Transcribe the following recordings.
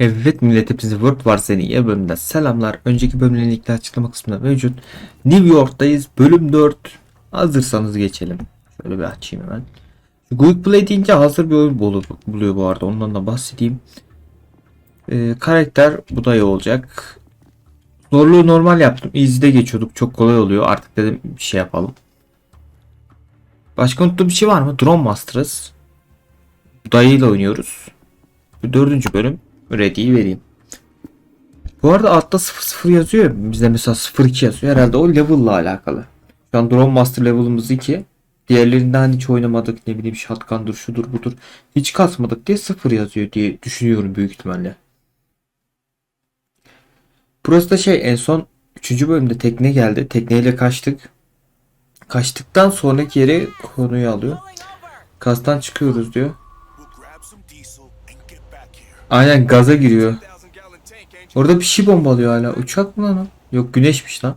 Evet millet hepinize World War Z'nin yeni bölümünden selamlar. Önceki bölümlerin linkli açıklama kısmında mevcut. New York'tayız. Bölüm 4. Hazırsanız geçelim. Şöyle bir açayım hemen. Quick Play deyince hazır bir oyun bulu- buluyor bu arada. Ondan da bahsedeyim. Ee, karakter bu da iyi olacak. Zorluğu normal yaptım. Easy'de geçiyorduk. Çok kolay oluyor. Artık dedim bir şey yapalım. Başka unuttuğum bir şey var mı? Drone Masters. Dayıyla oynuyoruz. Bu dördüncü bölüm. Ready'yi vereyim. Bu arada altta 00 yazıyor. ya, Bizde mesela 02 yazıyor. Herhalde o level'la alakalı. Şu an Drone Master level'ımız 2. Diğerlerinden hiç oynamadık. Ne bileyim shotgun'dur şudur budur. Hiç kasmadık diye 0 yazıyor diye düşünüyorum büyük ihtimalle. Burası da şey en son 3. bölümde tekne geldi. Tekneyle kaçtık. Kaçtıktan sonraki yere konuyu alıyor. Kastan çıkıyoruz diyor. Aynen gaza giriyor. 1000 gallon tank, ain't you? Orada bir şey bombalıyor hala. Uçak mı lan o? Yok güneşmiş lan.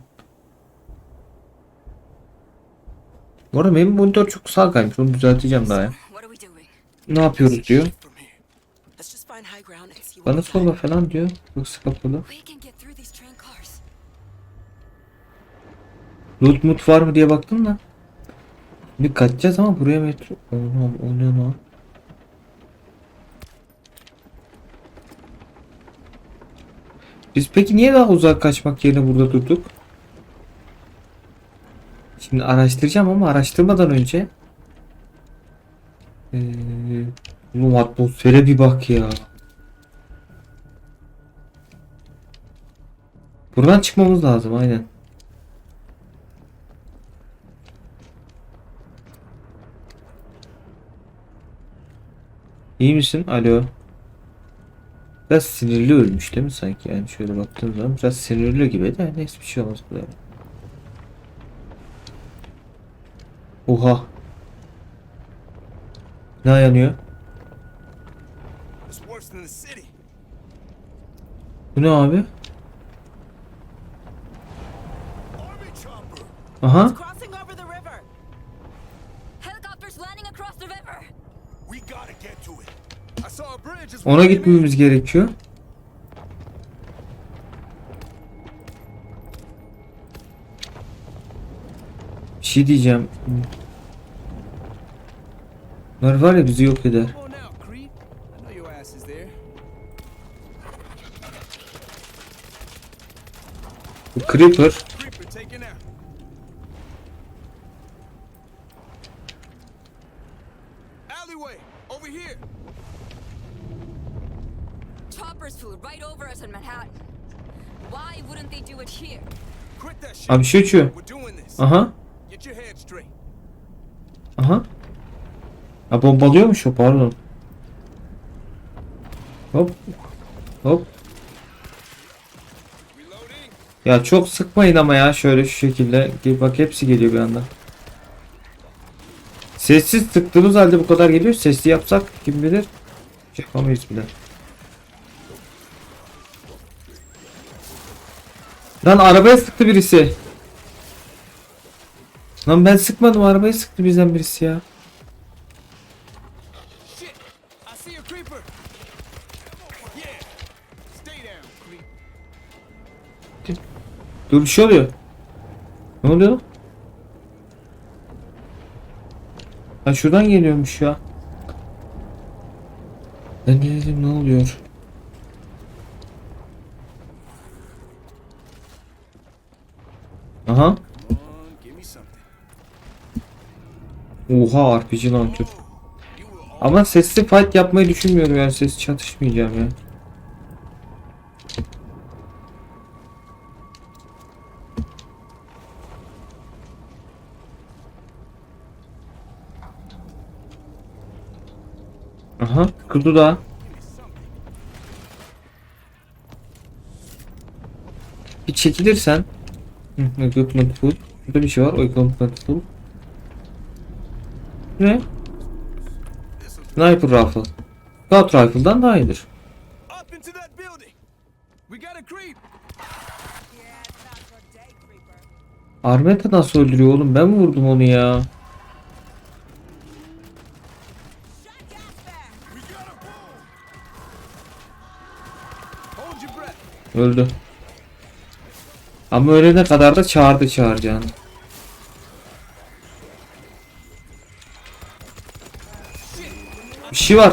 Bu arada benim monitör çok kısa kaymış. Onu düzelteceğim daha ya. Ne yapıyoruz diyor. Bana sorma falan diyor. Yoksa kapalı. Loot mut var mı diye baktım da. Şimdi kaçacağız ama buraya metro. Oğlum o ne lan? Biz peki niye daha uzak kaçmak yerine burada durduk? Şimdi araştıracağım ama araştırmadan önce ee, Oğlum atmosfere bir bak ya. Buradan çıkmamız lazım aynen. İyi misin? Alo. Biraz sinirli ölmüş değil mi sanki? Yani şöyle baktığım zaman biraz sinirli gibi de neyse bir şey olmaz bu kadar. Oha. Ne yanıyor? Bu ne abi? Aha. Ona gitmemiz gerekiyor. Bir şey diyeceğim. Bunlar var ya bizi yok eder. On Abi bir şey uçuyor. Aha. Aha. Ha bombalıyormuş o pardon. Hop. Hop. Ya çok sıkmayın ama ya şöyle şu şekilde. Bak hepsi geliyor bir anda. Sessiz sıktığımız halde bu kadar geliyor. Sesli yapsak kim bilir. Şey yapamayız bile. Lan arabaya sıktı birisi. Lan ben sıkmadım arabaya sıktı bizden birisi ya. Dur bir şey oluyor. Ne oluyor? Ha şuradan geliyormuş ya. Ben ne dedim ne oluyor? Aha. Oha RPG launcher. Ama sesli fight yapmayı düşünmüyorum yani ses çatışmayacağım ya. Aha kutu da. Bir çekilirsen. Equipment full. Burada bir şey var. Equipment full. Ne? Sniper rifle. Scout rifle'dan daha iyidir. Armeta nasıl öldürüyor oğlum? Ben mi vurdum onu ya? Öldü. Ama ölene kadar da çağırdı çağıracağını. Bir şey var.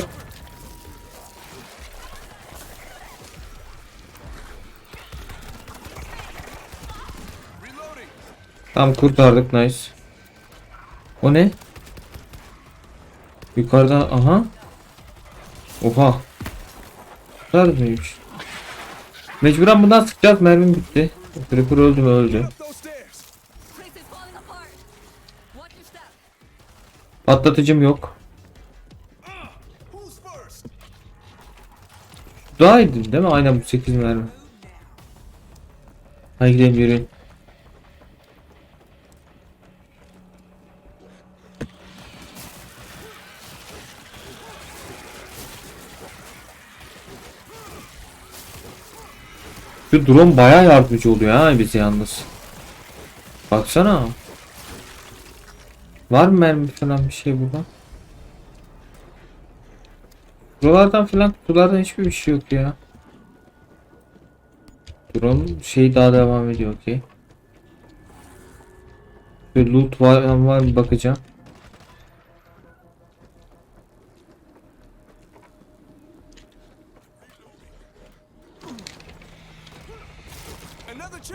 Tam kurtardık nice. O ne? Yukarıdan aha. Oha. Kurtardı mıymış? Mecburen bundan sıkacağız mermim bitti. Creeper öldü mü öldü. Patlatıcım yok. Daha iyiydi değil mi? Aynen bu 8 mermi. Hadi gidelim yürüyün. Şu drone bayağı yardımcı oluyor ha bize yalnız. Baksana. Var mı mermi falan bir şey burada? Buralardan falan kutulardan hiçbir bir şey yok ya. Drone şey daha devam ediyor okey. Bir loot var, var bakacağım.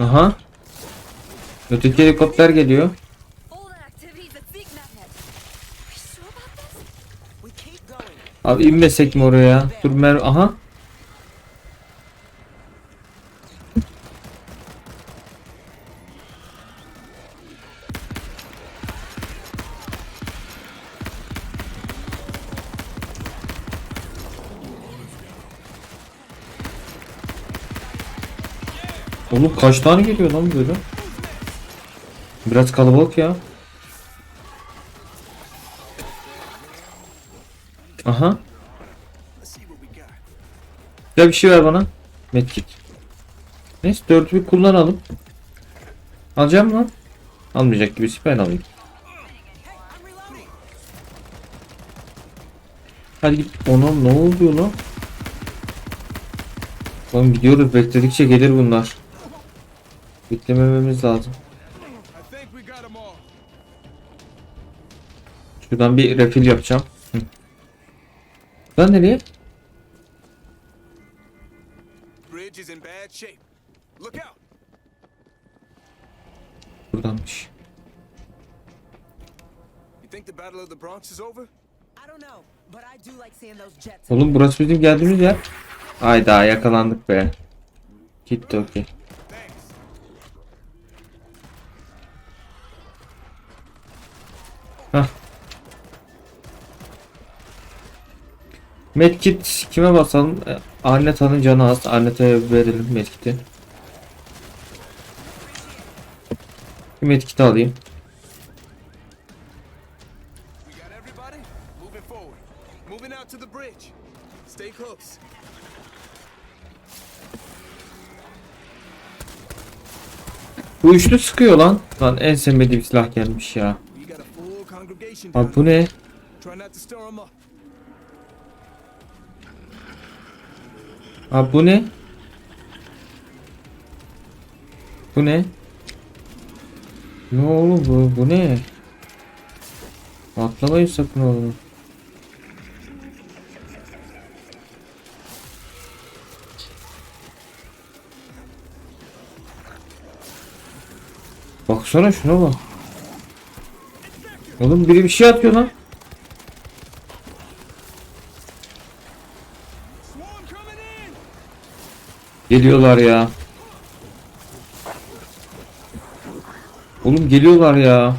Aha. Öteki helikopter geliyor. Abi inmesek mi oraya? Dur mer aha. Oğlum kaç tane geliyor lan böyle? Biraz kalabalık ya. Aha. Ya bir şey ver bana. Medkit. Neyse dördü bir kullanalım. Alacağım mı? Almayacak gibi ben alayım. Hadi git. Ona ne oluyor lan? Oğlum gidiyoruz bekledikçe gelir bunlar. Beklemememiz lazım. Şuradan bir refill yapacağım. Hı. Buradan nereye? Bridge is in bad shape. Look out. Buradanmış. You think the Battle of the Bronx is over? I don't know, but I do like seeing those jets. Oğlum burası bizim geldiğimiz yer. Hayda yakalandık be. Gitti okey. Medkit kime basalım? E, Arneta'nın canı az. Arneta'ya verelim medkiti. Bir medkiti alayım. Bu üçlü sıkıyor lan. Lan en sevmediğim silah gelmiş ya. Abi bu ne? Abi bu ne? Bu ne? Ne oğlum bu? Bu ne? Atlamayın sakın oğlum. Baksana şuna bak. Oğlum biri bir şey atıyor lan. We can get you out.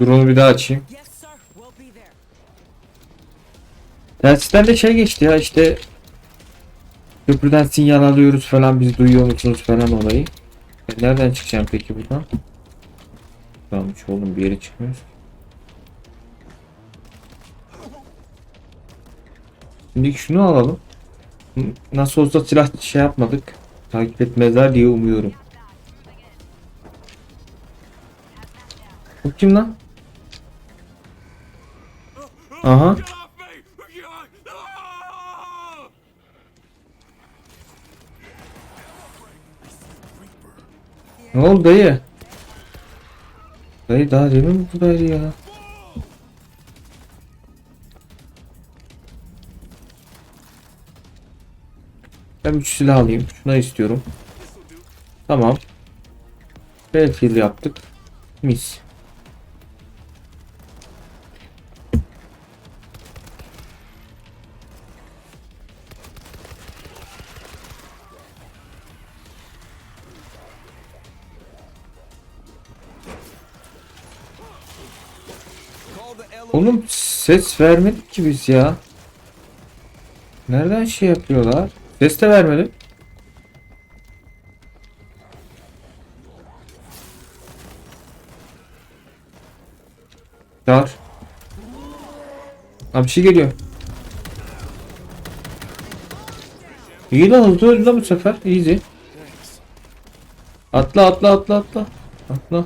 Drone'u bir daha açayım. Yes, sir. We'll be there. Telsizden de şey geçti ya işte köprüden sinyal alıyoruz falan biz duyuyor musunuz falan olayı. Ben nereden çıkacağım peki buradan? Şu oğlum bir yere çıkmıyoruz. Şimdi şunu alalım. Nasıl olsa silah şey yapmadık. Takip etmezler diye umuyorum. Bu kim lan? Aha. Ne oldu dayı? Dayı daha demin buradaydı ya. Ben üç silah alayım. Şuna istiyorum. Tamam. Battlefield yaptık. Mis. Ses vermedik ki biz ya. Nereden şey yapıyorlar? Ses de vermedim. Çağır. Abi bir şey geliyor. İyi lan hızlı öldü lan bu sefer. Easy. Atla atla atla atla. Atla.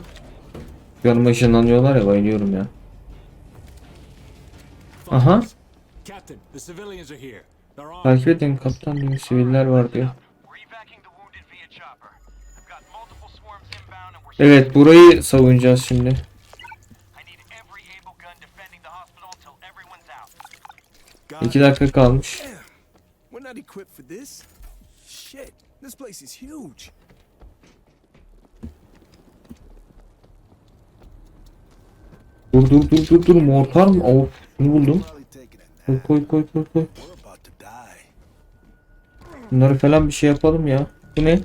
Yanıma ışınlanıyorlar ya bayılıyorum ya. Aha. Captain, the civilians are here. They're armed. Takip edin kaptan diyor siviller var diyor. Evet burayı savunacağız şimdi. İki dakika kalmış. We're not equipped for this. Shit, this place is huge. Dur dur dur dur dur mortar mı? Of buldum. Probably taking a Koy koy koy koy koy. Bunları falan bir şey yapalım ya. Bu ne?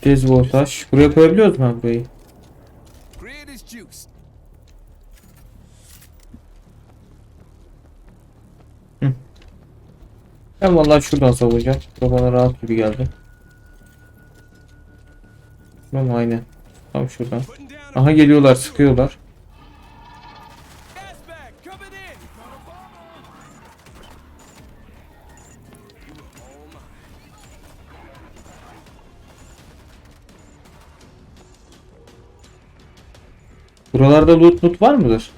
Tez voltaj. Buraya koyabiliyoruz mu burayı? Juiced. Ben vallahi şuradan savunacağım. Bu bana rahat gibi geldi. Tamam aynen. Tam şuradan. Aha geliyorlar sıkıyorlar. Buralarda loot loot var mıdır?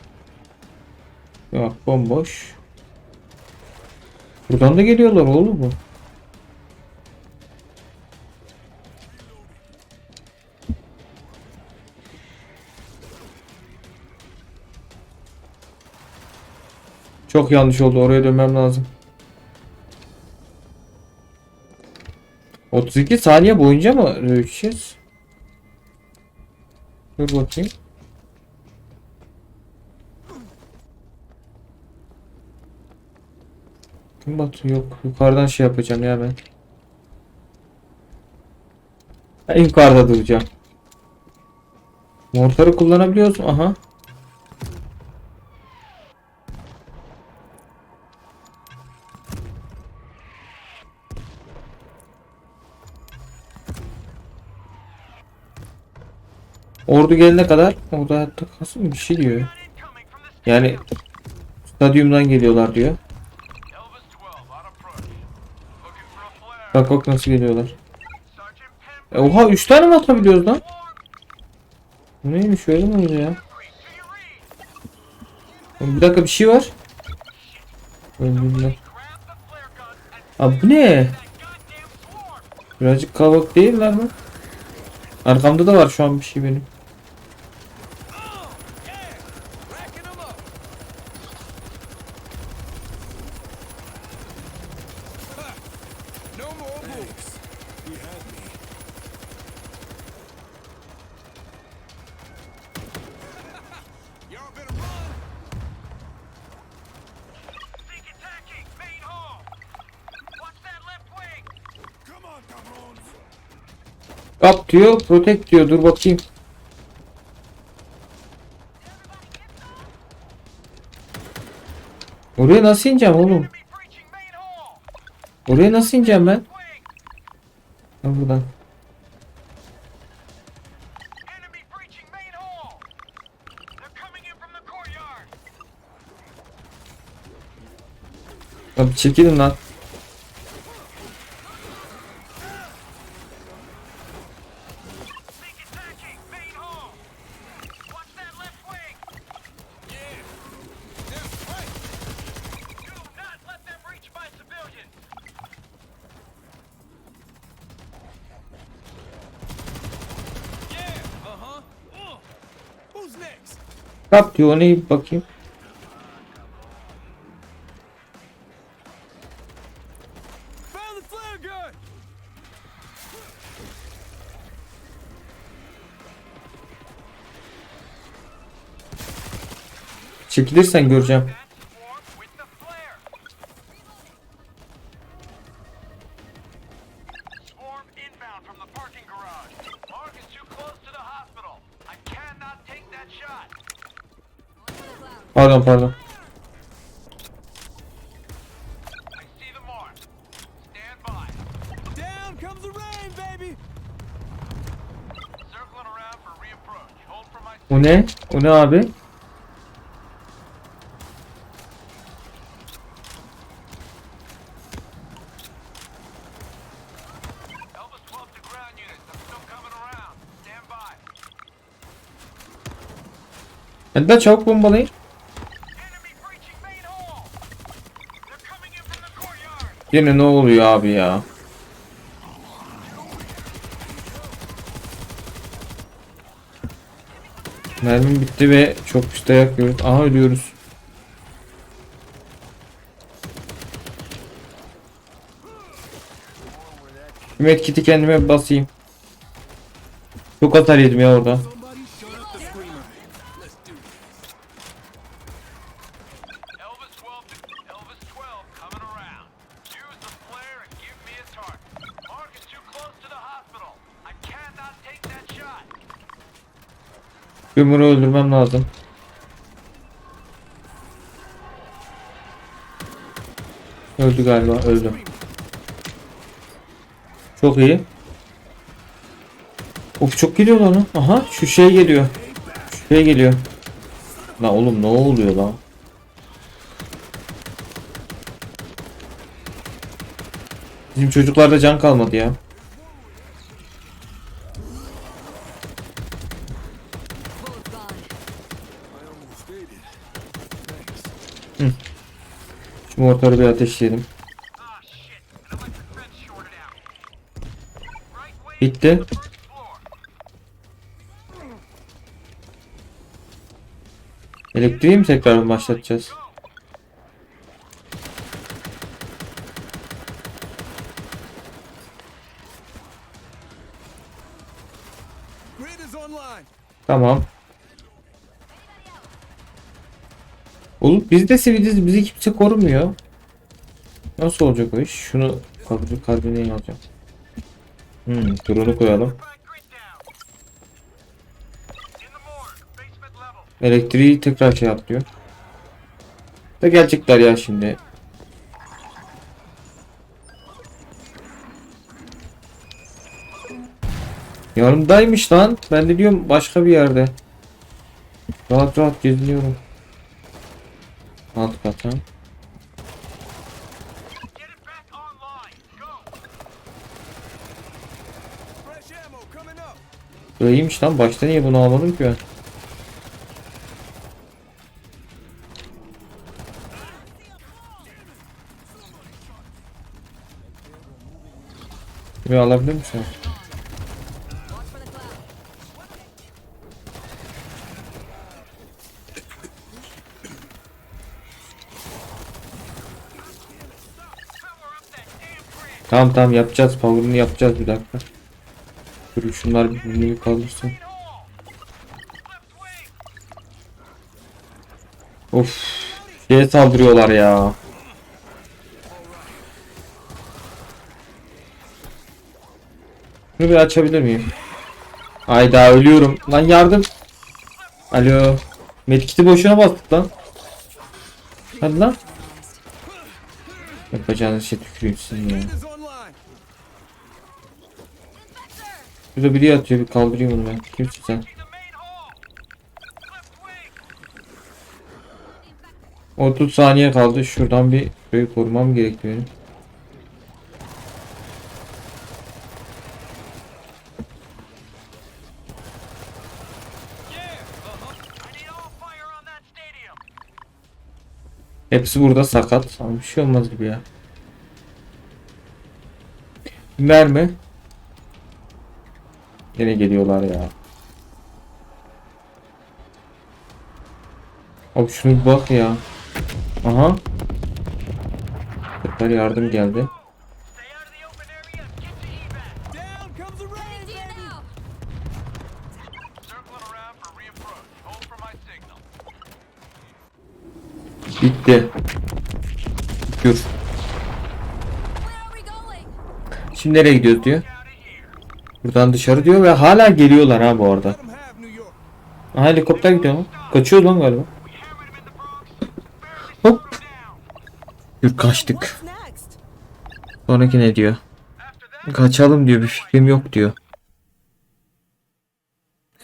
Yok bomboş. Buradan da geliyorlar oğlum bu. Çok yanlış oldu. Oraya dönmem lazım. 32 saniye boyunca mı ölçeceğiz? Dur bakayım. Kim Batu yok. Yukarıdan şey yapacağım ya ben. Ben yukarıda duracağım. Mortarı kullanabiliyoruz? Aha. Ordu gelene kadar orada hayatta kalsın bir şey diyor. Yani stadyumdan geliyorlar diyor. Bak bak nasıl geliyorlar. E, oha 3 tane mi atabiliyoruz lan? Neymiş öyle mi oluyor ya? Bir dakika bir şey var. Öldürdüler. Abi bu ne? Birazcık kalabalık değiller mi? Arkamda da var şu an bir şey benim. Diyor, protect diyor. Dur bakayım. Oraya nasıl ineceğim oğlum? Oraya nasıl ineceğim ben? Ha buradan. Abi çekilin lan. Kap diyor ona bir bakayım. Çekilirsen göreceğim. For my O ne? O ne abi? Elvis 12 to Yine ne oluyor abi ya? Mermim bitti ve çok pis dayak yiyoruz. Aha ölüyoruz. Medkit'i kendime basayım. Çok atar yedim ya orada. Ömür'ü öldürmem lazım. Öldü galiba öldü. Çok iyi. Of çok geliyor lan. Aha şu şey geliyor. Şu şey geliyor. La oğlum ne oluyor lan? Bizim çocuklarda can kalmadı ya. Mortarı bir ateşleyelim. Bitti. Elektriği mi tekrar başlatacağız? Tamam. Oğlum biz de siviliz bizi kimse korumuyor. Nasıl olacak o iş? Şunu kalbine alacağım. Hmm, drone'u koyalım. Elektriği tekrar şey atlıyor. Da gelecekler ya şimdi. Yanımdaymış lan. Ben de diyorum başka bir yerde. Rahat rahat geziniyorum. Up! Bu iyiymiş lan. Başta niye bunu almadım ki ben? Bir alabilir misin? Tamam tamam yapacağız. Power'ını yapacağız bir dakika. Dur şunlar birbirini kaldırsın. Of. Şeye saldırıyorlar ya. Bunu bir açabilir miyim? Ayda ölüyorum. Lan yardım. Alo. Medkit'i boşuna bastık lan. Hadi lan. Yapacağınız şey tüküreyim sizin ya. Şurada biri yatıyor bir kaldırayım onu ben. Kimsin sen? 30 saniye kaldı. Şuradan bir şurayı korumam gerekiyor benim. Hepsi burada sakat. Ama bir şey olmaz gibi ya. Mermi. Yine geliyorlar ya. Abi şunu bak ya. Aha. Süper yardım geldi. Bitti. Going? Şimdi nereye gidiyoruz diyor. Buradan dışarı diyor ve hala geliyorlar ha bu arada. Aha helikopter gidiyor lan. Kaçıyor lan galiba. Hop. Dur kaçtık. Sonraki ne diyor? Kaçalım diyor bir fikrim yok diyor.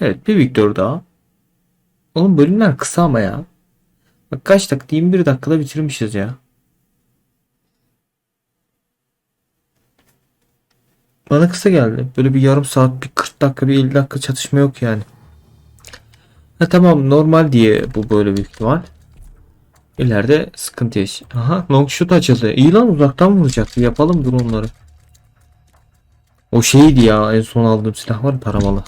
Evet bir Victor daha. Oğlum bölümler kısa ama ya. Bak kaç dakika 21 dakikada bitirmişiz ya. Bana kısa geldi. Böyle bir yarım saat, bir 40 dakika, bir 50 dakika çatışma yok yani. Ha tamam normal diye bu böyle büyük ihtimal. İleride sıkıntı yaş. Aha long shoot açıldı. İyi lan uzaktan vuracaktı. Yapalım dur onları. O şeydi ya en son aldığım silah var taramalı.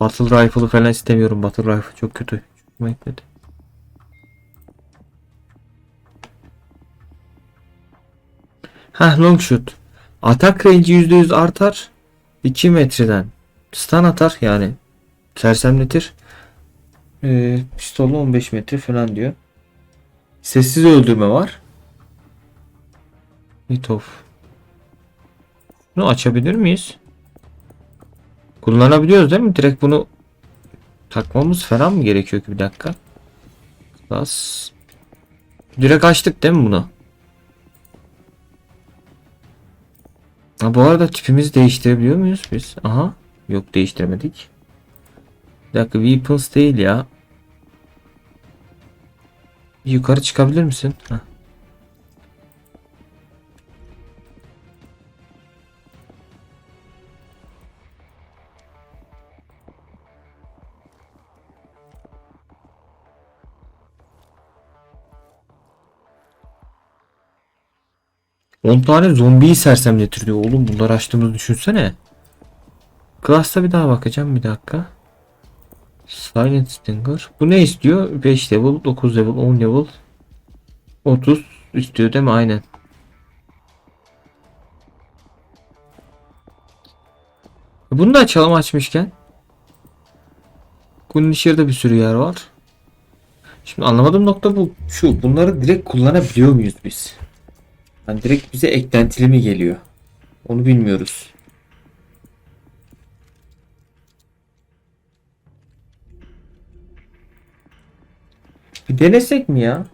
Battle Rifle'ı falan istemiyorum. Battle Rifle çok kötü. Çok. Heh long shoot. Atak range %100 artar. 2 metreden. Stun atar yani. Sersemletir. Ee, pistolla 15 metre falan diyor. Sessiz öldürme var. Hit off. Bunu açabilir miyiz? Kullanabiliyoruz değil mi? Direkt bunu takmamız falan mı gerekiyor ki bir dakika? Bas. Direkt açtık değil mi bunu? Ha, bu arada tipimizi değiştirebiliyor muyuz biz? Aha. Yok değiştiremedik. Bir dakika weapons değil ya. Yukarı çıkabilir misin? Heh. On tane zombiyi sersemletir diyor. Oğlum bunları açtığımızı düşünsene. Class'ta bir daha bakacağım bir dakika. Silent Stinger. Bu ne istiyor? 5 level, 9 level, 10 level. 30 istiyor değil mi? Aynen. Bunu da açalım açmışken. Dışarıda bir sürü yer var. Şimdi anlamadığım nokta bu. Şu bunları direkt kullanabiliyor muyuz biz? Yani direkt bize eklentili mi geliyor? Onu bilmiyoruz. Bir denesek mi ya?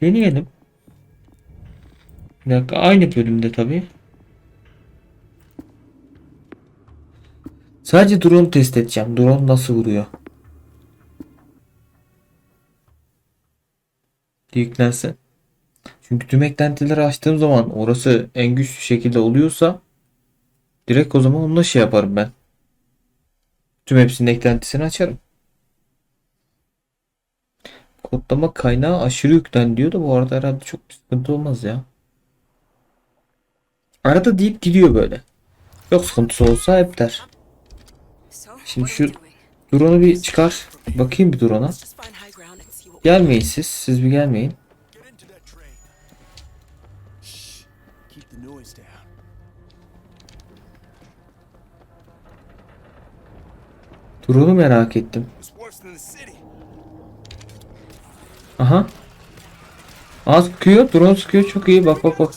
Deneyelim. Bir dakika aynı bölümde tabi. Sadece drone test edeceğim. Drone nasıl vuruyor? Yüklensin. Çünkü tüm eklentileri açtığım zaman orası en güçlü şekilde oluyorsa direkt o zaman onunla şey yaparım ben. Tüm hepsinin eklentisini açarım. Kodlama kaynağı aşırı yüklen diyor da bu arada herhalde çok bir sıkıntı olmaz ya. Arada deyip gidiyor böyle. Yok sıkıntısı olsa hep der. Şimdi şu drone'u bir çıkar. Bakayım bir drone'a. Gelmeyin siz. Siz bir gelmeyin. Drone'u merak ettim. Aha. Az sıkıyor. Drone sıkıyor. Çok iyi. Bak bak bak.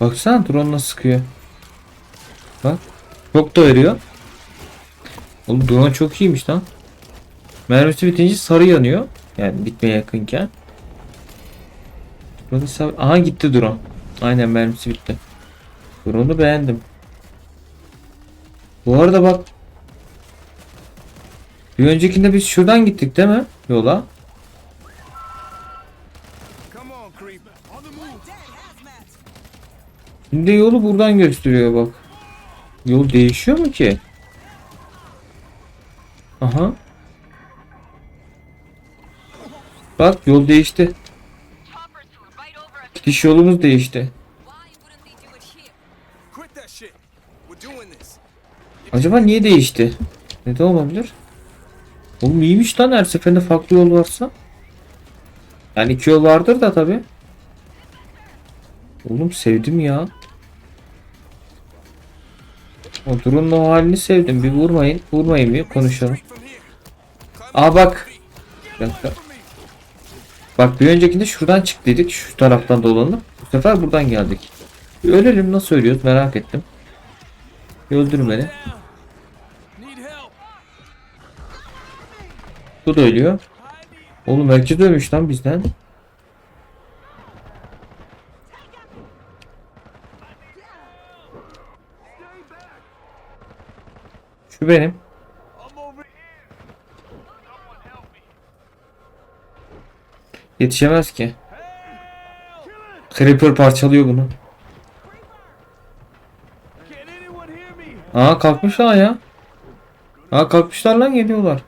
Baksana drone nasıl sıkıyor. Bak. Çok da veriyor. Oğlum drone çok iyiymiş lan. Mermisi bitince sarı yanıyor. Yani bitmeye yakınken. Aha gitti drone. Aynen mermisi bitti. Drone'u beğendim. Bu arada bak. Bir öncekinde biz şuradan gittik değil mi? Yola. Şimdi yolu buradan gösteriyor bak. Yol değişiyor mu ki? Aha. Bak yol değişti. Gidiş yolumuz değişti. Acaba niye değişti? Ne de olabilir? Oğlum iyiymiş lan her seferinde farklı yol varsa. Yani iki yol vardır da tabi. Oğlum sevdim ya. O durumun o halini sevdim. Bir vurmayın. Vurmayın bir konuşalım. Aa bak. Bir dakika. Bak bir öncekinde şuradan çıktıydık. Şu taraftan dolanıp. Bu sefer buradan geldik. Bir ölelim nasıl ölüyoruz merak ettim. Bir öldürün beni. Bu da ölüyor. Oğlum herkes ölmüş lan bizden. Şu benim. Yetişemez ki. Creeper parçalıyor bunu. Aa kalkmışlar ya. Aa kalkmışlar lan geliyorlar.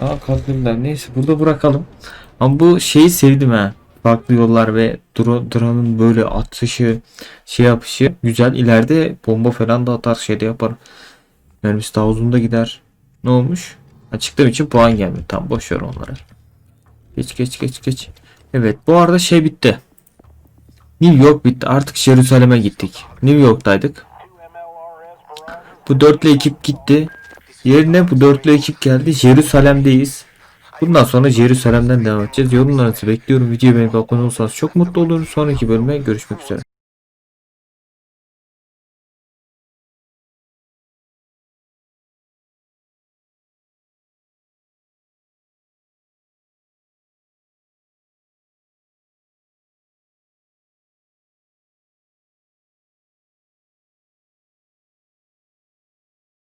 Aa kalkıyorlar. Neyse burada bırakalım. Ama bu şeyi sevdim ha. Farklı yollar ve dro- drone'un böyle atışı, şey yapışı güzel. İleride bomba falan da atar şey de yapar. Mermisi daha uzun da gider. Ne olmuş? Ha, çıktığım için puan gelmiyor. Tamam boş ver onları. Geç geç geç geç. Evet bu arada şey bitti. New York bitti. Artık Jerusalem'e gittik. New York'taydık. Bu dörtlü ekip gitti. Yerine bu dörtlü ekip geldi. Jerusalem'deyiz. Bundan sonra Jerusalem'den devam edeceğiz. Yorumlarınızı bekliyorum. Videoya beğenip abone olursanız çok mutlu olurum. Sonraki bölüme görüşmek üzere.